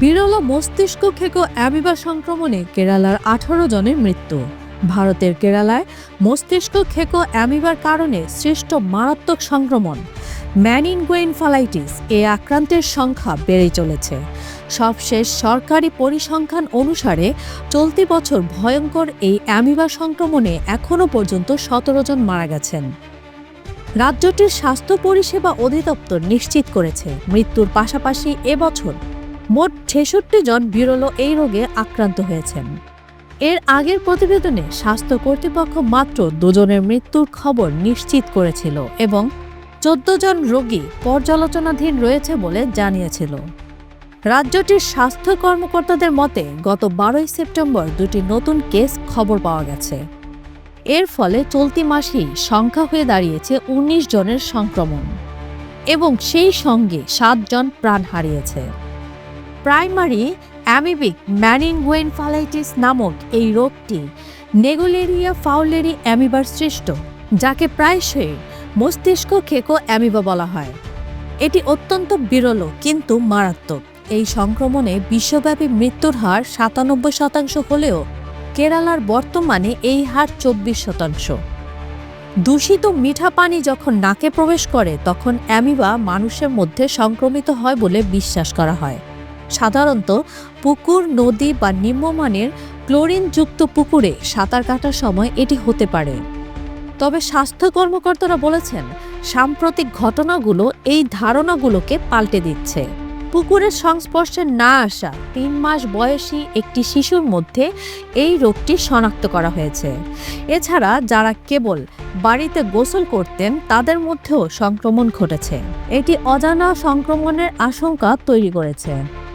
বিরল মস্তিষ্ক খেকো অ্যামিবা সংক্রমণে কেরালার আঠারো জনের মৃত্যু। ভারতের কেরালায় মস্তিষ্ক খেকো অ্যামিবার কারণে সৃষ্ট মারাত্মক সংক্রমণ। ম্যানিনগুয়েনফালাইটিস এ আক্রান্তের সংখ্যা বেড়ে চলেছে। সবশেষ সরকারি পরিসংখ্যান অনুসারে চলতি বছর ভয়ঙ্কর এই অ্যামিবা সংক্রমণে এখনও পর্যন্ত সতেরো জন মারা গেছেন। রাজ্যটির স্বাস্থ্য পরিষেবা অধিদপ্তর নিশ্চিত করেছে মৃত্যুর পাশাপাশি এবছর মোট ছেষট্টি জন বিরল এই রোগে আক্রান্ত হয়েছেন। এর আগের প্রতিবেদনে স্বাস্থ্য কর্তৃপক্ষ মাত্র দুজনের মৃত্যুর খবর নিশ্চিত করেছিল এবং চোদ্দ জন রোগী পর্যালোচনাধীন রয়েছে বলে জানিয়েছিল। রাজ্যটির স্বাস্থ্য কর্মকর্তাদের মতে, গত বারোই সেপ্টেম্বর দুটি নতুন কেস খবর পাওয়া গেছে। এর ফলে চলতি মাসেই সংখ্যা হয়ে দাঁড়িয়েছে উনিশ জনের সংক্রমণ এবং সেই সঙ্গে সাতজন প্রাণ হারিয়েছে। প্রাইমারি অ্যামিবিক ম্যানিনগুয়েনফালাইটিস নামক এই রোগটি নেগুলেরিয়া ফাউলেরি অ্যামিবার সৃষ্ট, যাকে প্রায়শই মস্তিষ্ক খেকো অ্যামিবা বলা হয়। এটি অত্যন্ত বিরল কিন্তু মারাত্মক। এই সংক্রমণে বিশ্বব্যাপী মৃত্যুর হার সাতানব্বই শতাংশ হলেও কেরালার বর্তমানে এই হার চব্বিশ শতাংশ। দূষিত মিঠা পানি যখন নাকে প্রবেশ করে, তখন অ্যামিবা মানুষের মধ্যে সংক্রমিত হয় বলে বিশ্বাস করা হয়। সাধারণত পুকুর, নদী বা নিম্নমানের ক্লোরিনযুক্ত পুকুরে সাঁতার কাটার সময় এটি হতে পারে। তবে স্বাস্থ্য কর্মকর্তারা বলেছেন, সাম্প্রতিক ঘটনাগুলো এই ধারণাগুলোকে পাল্টে দিচ্ছে। পুকুরের সংস্পর্শে না আসা তিন মাস বয়সী একটি শিশুর মধ্যে এই রোগটি শনাক্ত করা হয়েছে। এছাড়া যারা কেবল বাড়িতে গোসল করতেন, তাদের মধ্যেও সংক্রমণ ঘটেছে। এটি অজানা সংক্রমণের আশঙ্কা তৈরি করেছে।